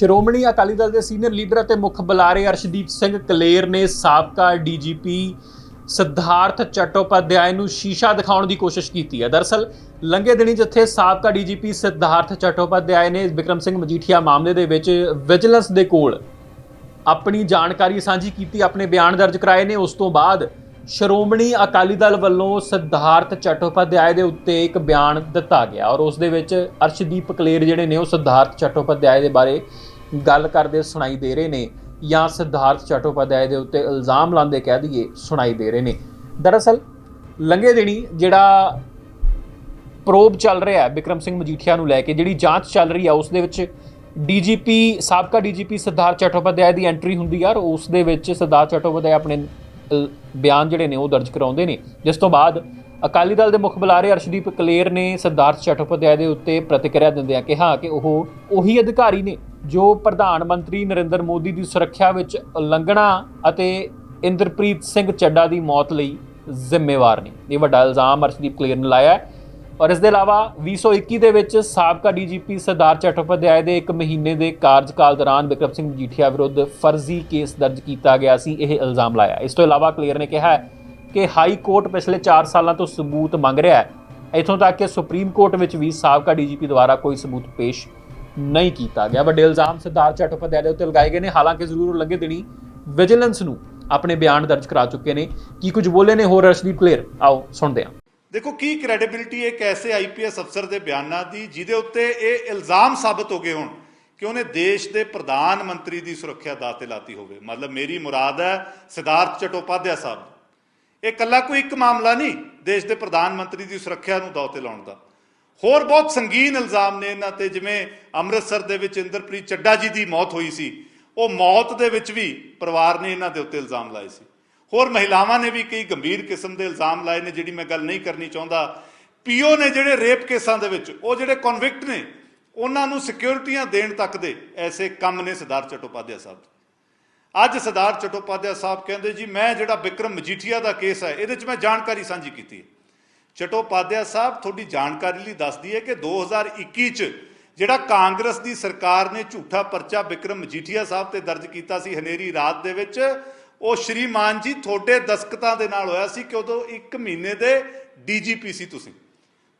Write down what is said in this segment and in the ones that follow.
ਸ਼੍ਰੋਮਣੀ ਅਕਾਲੀ ਦਲ ਦੇ senior leader ਅਤੇ ਮੁੱਖ ਬੁਲਾਰੇ ਅਰਸ਼ਦੀਪ ਸਿੰਘ ਕਲੇਰ ਨੇ ਸਾਬਕਾ ਡੀਜੀਪੀ ਸਿਧਾਰਥ ਚਟੋਪਾਧਿਆਏ ਨੂੰ ਸ਼ੀਸ਼ਾ ਦਿਖਾਉਣ ਦੀ ਕੋਸ਼ਿਸ਼ ਕੀਤੀ ਹੈ। ਦਰਅਸਲ ਲੰਘੇ ਦਿਨੀ ਜਿੱਥੇ ਸਾਬਕਾ ਡੀਜੀਪੀ ਸਿਧਾਰਥ ਚਟੋਪਾਧਿਆਏ ਨੇ ਵਿਕਰਮ ਸਿੰਘ ਮਜੀਠੀਆ ਮਾਮਲੇ ਦੇ ਵਿੱਚ ਵਿਜੀਲੈਂਸ ਦੇ ਕੋਲ ਆਪਣੀ ਜਾਣਕਾਰੀ ਸਾਂਝੀ ਕੀਤੀ, ਆਪਣੇ ਬਿਆਨ ਦਰਜ ਕਰਾਏ ਨੇ। ਉਸ ਤੋਂ ਬਾਅਦ ਸ਼੍ਰੋਮਣੀ ਅਕਾਲੀ ਦਲ ਵੱਲੋਂ ਸਿਧਾਰਥ ਚਟੋਪਾਧਿਆਏ ਦੇ ਉੱਤੇ ਇੱਕ ਬਿਆਨ ਦਿੱਤਾ ਗਿਆ ਔਰ ਉਸ ਦੇ ਵਿੱਚ ਅਰਸ਼ਦੀਪ ਕਲੇਰ ਜਿਹੜੇ ਨੇ ਉਹ ਸਿਧਾਰਥ ਚਟੋਪਾਧਿਆਏ ਦੇ ਬਾਰੇ ਗੱਲ ਕਰਦੇ ਸੁਣਾਈ ਦੇ ਰਹੇ ਨੇ ਜਾਂ ਸਿਧਾਰਥ ਚਟੋਪਾਧਿਆਏ ਦੇ ਉੱਤੇ ਇਲਜ਼ਾਮ ਲਾਉਂਦੇ ਕਹਿ ਦਈਏ ਸੁਣਾਈ ਦੇ ਰਹੇ ਨੇ। ਦਰਅਸਲ, ਲੰਘੇ ਦਿਨੀ ਜਿਹੜਾ ਪ੍ਰੋਬ ਚੱਲ ਰਿਹਾ ਹੈ ਵਿਕਰਮ ਸਿੰਘ ਮਜੀਠੀਆ ਨੂੰ ਲੈ ਕੇ, ਜਿਹੜੀ ਜਾਂਚ ਚੱਲ ਰਹੀ ਹੈ, ਉਸ ਦੇ ਵਿੱਚ ਡੀਜੀਪੀ, ਸਾਬਕਾ ਡੀਜੀਪੀ ਸਿਧਾਰਥ ਚਟੋਪਾਧਿਆਏ ਦੀ ਐਂਟਰੀ ਹੁੰਦੀ ਹੈ ਔਰ ਉਸ ਦੇ ਵਿੱਚ ਸਿਧਾਰਥ ਚਟੋਪਾਧਿਆਏ ਆਪਣੇ ਬਿਆਨ ਜਿਹੜੇ ਨੇ, ਉਹ ਦਰਜ ਕਰਾਉਂਦੇ ਨੇ। ਜਿਸ ਤੋਂ ਬਾਅਦ ਅਕਾਲੀ ਦਲ ਦੇ ਮੁੱਖ ਬੁਲਾਰੇ ਅਰਸ਼ਦੀਪ ਕਲੇਰ ਨੇ ਸਿਧਾਰਥ ਚਟੋਪਾਧਿਆਏ ਦੇ ਉੱਤੇ ਪ੍ਰਤੀਕਿਰਿਆ ਦਿੰਦਿਆਂ ਕਿਹਾ ਕਿ ਉਹ ਉਹੀ ਅਧਿਕਾਰੀ ਨੇ ਜੋ ਪ੍ਰਧਾਨ ਮੰਤਰੀ ਨਰਿੰਦਰ ਮੋਦੀ ਦੀ ਸੁਰੱਖਿਆ ਵਿੱਚ ਉਲੰਘਣਾ ਅਤੇ ਇੰਦਰਪ੍ਰੀਤ ਸਿੰਘ ਚੱਡਾ ਦੀ ਮੌਤ ਲਈ ਜ਼ਿੰਮੇਵਾਰ ਨੇ। ਇਹ ਵੱਡਾ ਇਲਜ਼ਾਮ ਅਰਸ਼ਦੀਪ ਕਲੇਰ ਨੇ ਲਾਇਆ ਹੈ। ਔਰ ਇਸ ਦੇ ਇਲਾਵਾ 2021 ਦੇ ਵਿੱਚ ਸਾਬਕਾ ਡੀਜੀਪੀ ਸਰਦਾਰ ਚਟੋਪਾਧਿਆਏ ਦੇ ਇੱਕ ਮਹੀਨੇ ਦੇ ਕਾਰਜਕਾਲ ਦੌਰਾਨ ਵਿਕਰਮ ਸਿੰਘ ਮਜੀਠੀਆ ਵਿਰੁੱਧ ਫਰਜ਼ੀ ਕੇਸ ਦਰਜ ਕੀਤਾ ਗਿਆ ਸੀ, ਇਹ ਇਲਜ਼ਾਮ ਲਾਇਆ ਇਸ ਤੋਂ ਇਲਾਵਾ ਕਲੀਅਰ ਨੇ ਕਿਹਾ ਕਿ ਹਾਈ ਕੋਰਟ ਪਿਛਲੇ 4 ਸਾਲਾਂ ਤੋਂ ਸਬੂਤ ਮੰਗ ਰਿਹਾ ਹੈ। ਇਥੋਂ ਤੱਕ ਕਿ ਸੁਪਰੀਮ ਕੋਰਟ ਵਿੱਚ ਵੀ ਸਾਬਕਾ ਡੀਜੀਪੀ ਦੁਆਰਾ ਕੋਈ ਸਬੂਤ ਪੇਸ਼ ਨਹੀਂ ਕੀਤਾ ਗਿਆ। ਵੱਡੇ ਇਲਜ਼ਾਮ ਸਰਦਾਰ ਚਟੋਪਾਧਿਆਏ ਦੇ ਉੱਤੇ ਲਗਾਏ ਗਏ ਨੇ। ਹਾਲਾਂਕਿ ਜ਼ਰੂਰ ਉਹ ਦਿਨੀ ਵਿਜੀਲੈਂਸ ਨੂੰ ਆਪਣੇ ਬਿਆਨ ਦਰਜ ਕਰਾ ਚੁੱਕੇ ਨੇ। ਕੀ ਕੁਝ ਬੋਲੇ ਨੇ ਹੋਰ ਅਰਸ਼ਦੀਪ ਕਲੀਅਰ ਆਓ, ਸੁਣਦੇ ਹਾਂ। ਦੇਖੋ, ਕੀ ਕ੍ਰੈਡੀਬਿਲਿਟੀ ਇੱਕ ਐਸੇ ਆਈਪੀਐਸ ਅਫਸਰ ਦੇ ਬਿਆਨਾਂ ਦੀ, ਜਿਹਦੇ ਉੱਤੇ ਇਹ ਇਲਜ਼ਾਮ ਸਾਬਤ ਹੋ ਗਏ ਹੋਣ ਕਿ ਉਹਨੇ ਦੇਸ਼ ਦੇ ਪ੍ਰਧਾਨ ਮੰਤਰੀ ਦੀ ਸੁਰੱਖਿਆ ਦਾਅ ਤੇ ਲਾਤੀ ਹੋਵੇ। ਮਤਲਬ ਮੇਰੀ ਮੁਰਾਦ ਹੈ ਸਿਧਾਰਥ ਚਟੋਪਾਧਿਆ ਸਾਹਿਬ। ਇਹ ਕੱਲਾ ਕੋਈ ਇੱਕ ਮਾਮਲਾ ਨਹੀਂ, ਦੇਸ਼ ਦੇ ਪ੍ਰਧਾਨ ਮੰਤਰੀ ਦੀ ਸੁਰੱਖਿਆ ਨੂੰ ਦਾਅ ਤੇ ਲਾਉਣ ਦਾ। ਹੋਰ ਬਹੁਤ ਸੰਗੀਨ ਇਲਜ਼ਾਮ ਨੇ ਇਹਨਾਂ ਤੇ, ਜਿਵੇਂ ਅੰਮ੍ਰਿਤਸਰ ਦੇ ਵਿੱਚ ਇੰਦਰਪ੍ਰੀਤ ਚੱਡਾ ਜੀ ਦੀ ਮੌਤ ਹੋਈ ਸੀ। ਉਹ ਮੌਤ ਦੇ ਵਿੱਚ ਵੀ ਪਰਿਵਾਰ ਨੇ ਇਹਨਾਂ ਦੇ ਉੱਤੇ ਇਲਜ਼ਾਮ ਲਾਏ ਸੀ। ਹੋਰ ਮਹਿਲਾਵਾਂ ਨੇ ਵੀ ਕਈ ਗੰਭੀਰ ਕਿਸਮ ਦੇ ਇਲਜ਼ਾਮ ਲਾਏ ਨੇ, ਜਿਹੜੀ ਮੈਂ ਗੱਲ ਨਹੀਂ ਕਰਨੀ ਚਾਹੁੰਦਾ। ਪੀਓ ਨੇ ਜਿਹੜੇ ਰੇਪ ਕੇਸਾਂ ਦੇ ਵਿੱਚ, ਉਹ ਜਿਹੜੇ ਕਨਵਿਕਟ ਨੇ, ਉਹਨਾਂ ਨੂੰ ਸਿਕਿਉਰਿਟੀਆਂ ਦੇਣ ਤੱਕ ਦੇ ਐਸੇ ਕੰਮ ਨੇ ਸਰਦਾਰ ਚਟੋਪਾਧਿਆ ਸਾਹਿਬ ਅੱਜ ਸਰਦਾਰ ਚਟੋਪਾਧਿਆ ਸਾਹਿਬ ਕਹਿੰਦੇ, ਜੀ, ਮੈਂ ਜਿਹੜਾ ਵਿਕਰਮ ਮਜੀਠੀਆ ਦਾ ਕੇਸ ਹੈ, ਇਹਦੇ 'ਚ ਮੈਂ ਜਾਣਕਾਰੀ ਸਾਂਝੀ ਕੀਤੀ ਹੈ। ਚਟੋਪਾਧਿਆ ਸਾਹਿਬ ਤੁਹਾਡੀ ਜਾਣਕਾਰੀ ਲਈ ਦੱਸਦੀ ਹੈ ਕਿ 2021 'ਚ ਜਿਹੜਾ ਕਾਂਗਰਸ ਦੀ ਸਰਕਾਰ ਨੇ ਝੂਠਾ ਪਰਚਾ ਵਿਕਰਮ ਮਜੀਠੀਆ ਸਾਹਿਬ ਤੇ ਦਰਜ ਕੀਤਾ ਸੀ ਹਨੇਰੀ ਰਾਤ ਦੇ ਵਿੱਚ, ਉਹ ਸ਼੍ਰੀਮਾਨ ਜੀ ਤੁਹਾਡੇ ਦਸਕਤਾਂ ਦੇ ਨਾਲ ਹੋਇਆ ਸੀ ਕਿ ਉਦੋਂ 1 ਮਹੀਨੇ ਦੇ ਡੀਜੀਪੀ ਸੀ ਤੁਸੀਂ।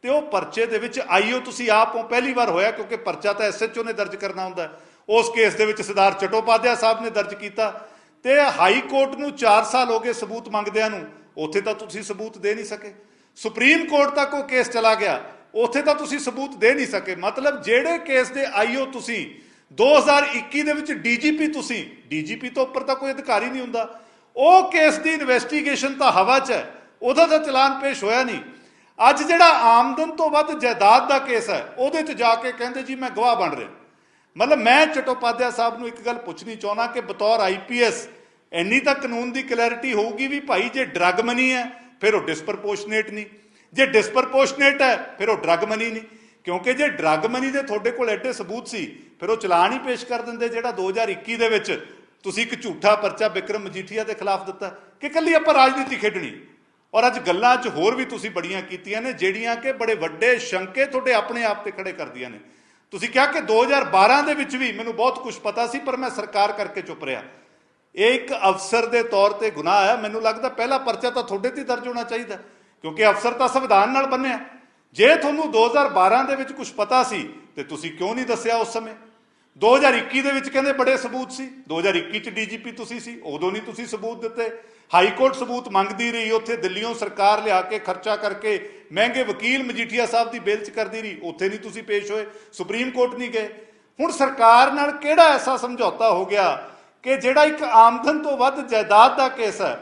ਤੇ ਉਹ ਪਰਚੇ ਦੇ ਵਿੱਚ ਆਈਓ, ਤੁਸੀਂ ਆਪ ਹੋ ਪਹਿਲੀ ਵਾਰ ਹੋਇਆ ਕਿਉਂਕਿ ਪਰਚਾ ਤਾਂ ਐਸਐਚਓ ਨੇ ਦਰਜ ਕਰਨਾ ਹੁੰਦਾ। ਉਸ ਕੇਸ ਦੇ ਵਿੱਚ ਸਰਦਾਰ ਚਟੋਪਾਧਿਆ ਸਾਹਿਬ ਨੇ ਦਰਜ ਕੀਤਾ। ਤੇ ਹਾਈ ਕੋਰਟ ਨੂੰ 4 ਸਾਲ ਹੋ ਗਏ ਸਬੂਤ ਮੰਗਦਿਆਂ ਨੂੰ। ਉੱਥੇ ਤਾਂ ਤੁਸੀਂ ਸਬੂਤ ਦੇ ਨਹੀਂ ਸਕੇ। ਸੁਪਰੀਮ ਕੋਰਟ ਤੱਕ ਉਹ ਕੇਸ ਚਲਾ ਗਿਆ। ਉੱਥੇ ਤਾਂ ਤੁਸੀਂ ਸਬੂਤ ਦੇ ਨਹੀਂ ਸਕੇ। ਮਤਲਬ ਜਿਹੜੇ ਕੇਸ ਦੇ ਆਈਓ ਤੁਸੀਂ 2021 ਦੇ ਵਿੱਚ ਡੀਜੀਪੀ ਤੁਸੀਂ ਡੀਜੀਪੀ ਤੋਂ ਉੱਪਰ ਤਾਂ ਕੋਈ ਅਧਿਕਾਰੀ ਨਹੀਂ ਹੁੰਦਾ। ਉਹ ਕੇਸ ਦੀ ਇਨਵੈਸਟੀਗੇਸ਼ਨ ਤਾਂ ਹਵਾ 'ਚ ਹੈ, ਉਹਦਾ ਤਾਂ ਚਲਾਨ ਪੇਸ਼ ਹੋਇਆ ਨਹੀਂ। ਅੱਜ ਜਿਹੜਾ ਆਮਦਨ ਤੋਂ ਵੱਧ ਜਾਇਦਾਦ ਦਾ ਕੇਸ ਹੈ, ਉਹਦੇ 'ਚ ਜਾ ਕੇ ਕਹਿੰਦੇ ਜੀ, ਮੈਂ ਗਵਾਹ ਬਣ ਰਿਹਾ। ਮਤਲਬ ਮੈਂ ਚਟੋਪਾਧਿਆ ਸਾਹਿਬ ਨੂੰ ਇੱਕ ਗੱਲ ਪੁੱਛਣੀ ਚਾਹੁੰਦਾ ਕਿ ਬਤੌਰ ਆਈਪੀਐਸ ਇੰਨੀ ਤਾਂ ਕਾਨੂੰਨ ਦੀ ਕਲੈਰਿਟੀ ਹੋਊਗੀ ਵੀ ਭਾਈ ਜੇ ਡਰੱਗ ਮਨੀ ਹੈ ਫਿਰ ਉਹ ਡਿਸਪਰਪੋਰਸ਼ਨੇਟ ਨਹੀਂ। ਜੇ ਡਿਸਪਰਪੋਰਸ਼ਨੇਟ ਹੈ, ਫਿਰ ਉਹ ਡਰਗ ਮਨੀ ਨਹੀਂ। ਕਿਉਂਕਿ ਜੇ ਡਰਗ ਮਨੀ ਦੇ ਤੁਹਾਡੇ ਕੋਲ ਐਡੇ ਸਬੂਤ ਸੀ, ਫਿਰ ਉਹ ਚਲਾਨ ਹੀ ਪੇਸ਼ ਕਰ ਦਿੰਦੇ ਜਿਹੜਾ 2021 ਦੇ ਵਿੱਚ ਤੁਸੀਂ ਇੱਕ ਝੂਠਾ ਪਰਚਾ ਵਿਕਰਮ ਮਜੀਠੀਆ ਦੇ ਖਿਲਾਫ ਦਿੱਤਾ ਕਿ ਕੱਲੀ ਆਪਾਂ ਰਾਜਨੀਤੀ ਖੇਡਣੀ। ਔਰ ਅੱਜ ਗੱਲਾਂ 'ਚ ਹੋਰ ਵੀ ਤੁਸੀਂ ਬੜੀਆਂ ਕੀਤੀਆਂ ਨੇ, ਜਿਹੜੀਆਂ ਕਿ ਬੜੇ ਵੱਡੇ ਸ਼ੰਕੇ ਤੁਹਾਡੇ ਆਪਣੇ ਆਪ ਤੇ ਖੜੇ ਕਰਦੀਆਂ ਨੇ। ਤੁਸੀਂ ਕਿਹਾ ਕਿ 2012 ਦੇ ਵਿੱਚ ਵੀ ਮੈਨੂੰ ਬਹੁਤ ਕੁਝ ਪਤਾ ਸੀ, ਪਰ ਮੈਂ ਸਰਕਾਰ ਕਰਕੇ ਚੁੱਪ ਰਿਹਾ। ਇਹ ਇੱਕ ਅਫਸਰ ਦੇ ਤੌਰ ਤੇ ਗੁਨਾਹ ਹੈ। ਮੈਨੂੰ ਲੱਗਦਾ ਪਹਿਲਾ ਪਰਚਾ ਤਾਂ ਤੁਹਾਡੇ ਤੇ ਦਰਜ ਹੋਣਾ ਚਾਹੀਦਾ ਕਿਉਂਕਿ ਅਫਸਰ ਤਾਂ ਸੰਵਿਧਾਨ ਨਾਲ ਬੰਨਿਆ ਜੇ ਤੁਹਾਨੂੰ 2012 ਦੇ ਵਿੱਚ ਕੁਝ ਪਤਾ ਸੀ, ਤੇ ਤੁਸੀਂ ਕਿਉਂ ਨਹੀਂ ਦੱਸਿਆ ਉਸ ਸਮੇਂ? 2021 ਦੇ ਵਿੱਚ ਕਹਿੰਦੇ ਬੜੇ ਸਬੂਤ ਸੀ। 2021 ਚ ਡੀਜੀਪੀ ਤੁਸੀਂ ਸੀ, ਉਦੋਂ ਨਹੀਂ ਤੁਸੀਂ ਸਬੂਤ ਦਿੱਤੇ। ਹਾਈ ਕੋਰਟ ਸਬੂਤ ਮੰਗਦੀ ਰਹੀ, ਉੱਥੇ ਦਿੱਲੀੋਂ ਸਰਕਾਰ ਲਿਆ ਕੇ ਖਰਚਾ ਕਰਕੇ ਮਹਿੰਗੇ ਵਕੀਲ ਮਜੀਠੀਆ ਸਾਹਿਬ ਦੀ ਬੇਲ ਚ ਕਰਦੀ ਰਹੀ। ਉੱਥੇ ਨਹੀਂ ਤੁਸੀਂ ਪੇਸ਼ ਹੋਏ, ਸੁਪਰੀਮ ਕੋਰਟ ਨਹੀਂ ਗਏ। ਹੁਣ ਸਰਕਾਰ ਨਾਲ ਕਿਹੜਾ ਐਸਾ ਸਮਝੌਤਾ ਹੋ ਗਿਆ ਕਿ ਜਿਹੜਾ ਇੱਕ ਆਮਦਨ ਤੋਂ ਵੱਧ ਜਾਇਦਾਦ ਦਾ ਕੇਸ ਹੈ,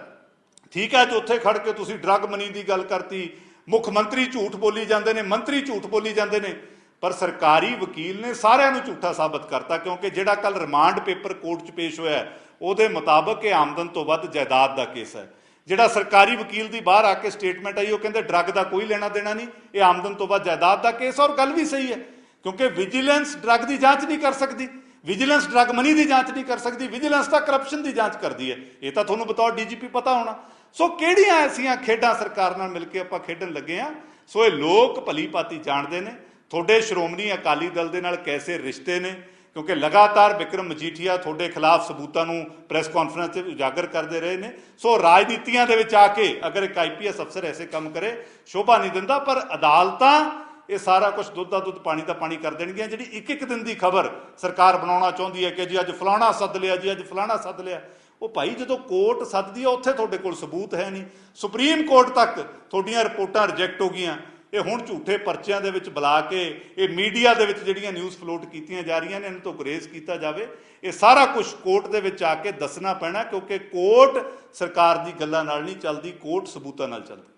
ਠੀਕ ਹੈ ਜੋ ਉੱਥੇ ਖੜ ਕੇ ਤੁਸੀਂ ਡਰੱਗ ਮਨੀ ਦੀ ਗੱਲ ਕਰਤੀ, ਮੁੱਖ ਮੰਤਰੀ ਝੂਠ ਬੋਲੀ ਜਾਂਦੇ ਨੇ, ਮੰਤਰੀ ਝੂਠ ਬੋਲੀ ਜਾਂਦੇ ਨੇ, ਪਰ ਸਰਕਾਰੀ ਵਕੀਲ ਨੇ ਸਾਰਿਆਂ ਨੂੰ ਝੂਠਾ ਸਾਬਤ ਕਰਤਾ, ਕਿਉਂਕਿ ਜਿਹੜਾ ਕੱਲ ਰਿਮਾਂਡ ਪੇਪਰ ਕੋਰਟ 'ਚ ਪੇਸ਼ ਹੋਇਆ ਉਹਦੇ ਮੁਤਾਬਕ ਇਹ ਆਮਦਨ ਤੋਂ ਵੱਧ ਜਾਇਦਾਦ ਦਾ ਕੇਸ ਹੈ। ਜਿਹੜਾ ਸਰਕਾਰੀ ਵਕੀਲ ਦੀ ਬਾਹਰ ਆ ਕੇ ਸਟੇਟਮੈਂਟ ਆਈ, ਉਹ ਕਹਿੰਦੇ ਡਰੱਗ ਦਾ ਕੋਈ ਲੈਣਾ ਦੇਣਾ ਨਹੀਂ, ਇਹ ਆਮਦਨ ਤੋਂ ਵੱਧ ਜਾਇਦਾਦ ਦਾ ਕੇਸ ਔਰ ਗੱਲ ਵੀ ਸਹੀ ਹੈ, ਕਿਉਂਕਿ ਵਿਜੀਲੈਂਸ ਡਰੱਗ ਦੀ ਜਾਂਚ ਨਹੀਂ ਕਰ ਸਕਦੀ। ਵਿਜੀਲੈਂਸ ਡਰੱਗ ਮਨੀ ਦੀ ਜਾਂਚ ਨਹੀਂ ਕਰ ਸਕਦੀ, ਵਿਜੀਲੈਂਸ ਤਾਂ ਕਰਪਸ਼ਨ ਦੀ ਜਾਂਚ ਕਰਦੀ ਹੈ। ਇਹ ਤਾਂ ਤੁਹਾਨੂੰ ਬਤੌਰ ਡੀਜੀਪੀ ਪਤਾ ਹੋਣਾ। ਸੋ ਕਿਹੜੀਆਂ ਐਸੀਆਂ ਖੇਡਾਂ ਸਰਕਾਰ ਨਾਲ ਮਿਲ ਕੇ ਆਪਾਂ ਖੇਡਣ ਲੱਗੇ ਆ ਸੋ ਇਹ ਲੋਕ ਭਲੀ ਪਾਤੀ ਜਾਣਦੇ ਨੇ। ਤੁਹਾਡੇ ਸ਼੍ਰੋਮਣੀ ਅਕਾਲੀ ਦਲ ਦੇ ਨਾਲ ਕੈਸੇ ਰਿਸ਼ਤੇ ਨੇ? ਕਿਉਂਕਿ ਲਗਾਤਾਰ ਵਿਕਰਮ ਮਜੀਠੀਆ ਤੁਹਾਡੇ ਖਿਲਾਫ ਸਬੂਤਾਂ ਨੂੰ ਪ੍ਰੈਸ ਕਾਨਫਰੰਸ 'ਚ ਉਜਾਗਰ ਕਰਦੇ ਰਹੇ ਨੇ। ਸੋ ਰਾਜਨੀਤੀਆਂ ਦੇ ਵਿੱਚ ਆ ਕੇ ਅਗਰ ਇੱਕ ਆਈਪੀਐਸ ਅਫਸਰ ਐਸੇ ਕੰਮ ਕਰੇ, ਸ਼ੋਭਾ ਨਹੀਂ ਦਿੰਦਾ, ਪਰ ਅਦਾਲਤਾਂ ਇਹ ਸਾਰਾ ਕੁਝ ਦੁੱਧ ਦਾ ਦੁੱਧ, ਪਾਣੀ ਦਾ ਪਾਣੀ ਕਰ ਦੇਣਗੀਆਂ। ਜਿਹੜੀ ਇੱਕ ਇੱਕ ਦਿਨ ਦੀ ਖਬਰ ਸਰਕਾਰ ਬਣਾਉਣਾ ਚਾਹੁੰਦੀ ਹੈ ਕਿ ਜੀ ਅੱਜ ਫਲਾਣਾ ਸੱਦ ਲਿਆ, ਜੀ ਅੱਜ ਫਲਾਣਾ ਸੱਦ ਲਿਆ। ਉਹ ਭਾਈ ਜਦੋਂ ਕੋਰਟ ਸੱਦਦੀ ਹੈ ਉੱਥੇ ਤੁਹਾਡੇ ਕੋਲ ਸਬੂਤ ਹੈ ਨਹੀਂ। ਸੁਪਰੀਮ ਕੋਰਟ ਤੱਕ ਤੁਹਾਡੀਆਂ ਰਿਪੋਰਟਾਂ ਰਿਜੈਕਟ ਹੋ ਗਈਆਂ। ਇਹ ਹੁਣ ਝੂਠੇ ਪਰਚਿਆਂ ਦੇ ਵਿੱਚ ਬੁਲਾ ਕੇ, ਇਹ ਮੀਡੀਆ ਦੇ ਵਿੱਚ ਜਿਹੜੀਆਂ ਨਿਊਜ਼ ਫਲੋਟ ਕੀਤੀਆਂ ਜਾ ਰਹੀਆਂ ਨੇ, ਇਹਨਾਂ ਤੋਂ ਗੁਰੇਜ਼ ਕੀਤਾ ਜਾਵੇ। ਇਹ ਸਾਰਾ ਕੁਝ ਕੋਰਟ ਦੇ ਵਿੱਚ ਆ ਕੇ ਦੱਸਣਾ ਪੈਣਾ, ਕਿਉਂਕਿ ਕੋਰਟ ਸਰਕਾਰ ਦੀ ਗੱਲਾਂ ਨਾਲ ਨਹੀਂ ਚੱਲਦੀ, ਕੋਰਟ ਸਬੂਤਾਂ ਨਾਲ ਚੱਲਦੀ।